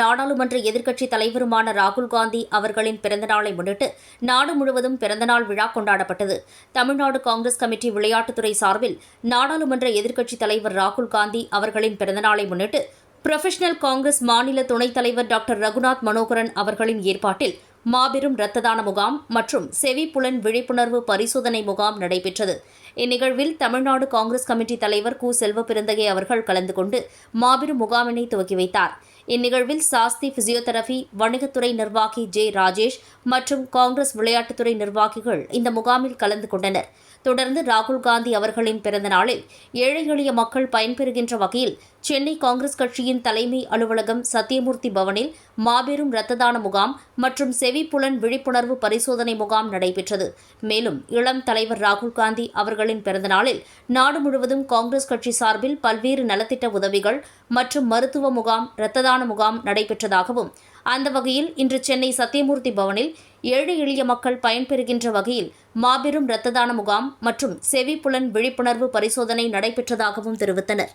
நாடாளுமன்ற எதிர்க்கட்சித் தலைவருமான ராகுல் காந்தி அவர்களின் பிறந்தநாளை முன்னிட்டு நாடு முழுவதும் பிறந்தநாள் விழா கொண்டாடப்பட்டது. தமிழ்நாடு காங்கிரஸ் கமிட்டி விளையாட்டுத்துறை சார்பில் நாடாளுமன்ற எதிர்க்கட்சித் தலைவர் ராகுல் காந்தி அவர்களின் பிறந்தநாளை முன்னிட்டு புரொஃபஷனல் காங்கிரஸ் மாநில துணைத் தலைவர் டாக்டர் ரகுநாத் மனோகரன் அவர்களின் ஏற்பாட்டில் மாபெரும் இரத்த தான முகாம் மற்றும் செவிப்புலன் விழிப்புணர்வு பரிசோதனை முகாம் நடைபெற்றது. இந்நிகழ்வில் தமிழ்நாடு காங்கிரஸ் கமிட்டி தலைவர் கு. செல்வபிறந்தகை அவர்கள் கலந்து கொண்டு மாபெரும் முகாமினை துவக்கி வைத்தார். இந்நிகழ்வில் சாஸ்தி பிசியோதெரபி வணிகத்துறை நிர்வாகி ஜே. ராஜேஷ் மற்றும் காங்கிரஸ் விளையாட்டுத்துறை நிர்வாகிகள் இந்த முகாமில் கலந்து கொண்டனர். தொடர்ந்து ராகுல் காந்தி அவர்களின் பிறந்த நாளில் ஏழை எளிய மக்கள் பயன்பெறுகின்ற வகையில் சென்னை காங்கிரஸ் கட்சியின் தலைமை அலுவலகம் சத்தியமூர்த்தி பவனில் மாபெரும் இரத்த தான முகாம் மற்றும் செவி செவிப்புலன் விழிப்புணர்வு பரிசோதனை முகாம் நடைபெற்றது. மேலும் இளம் தலைவர் ராகுல் காந்தி அவர்களின் பிறந்தநாளில் நாடு முழுவதும் காங்கிரஸ் கட்சி சார்பில் பல்வேறு நலத்திட்ட உதவிகள் மற்றும் மருத்துவ முகாம் இரத்த தான முகாம் நடைபெற்றதாகவும் அந்த வகையில் இன்று சென்னை சத்தியமூர்த்தி பவனில் ஏழை எளிய மக்கள் பயன்பெறுகின்ற வகையில் மாபெரும் இரத்த தான முகாம் மற்றும் செவிப்புலன் விழிப்புணர்வு பரிசோதனை நடைபெற்றதாகவும் தெரிவித்தனர்.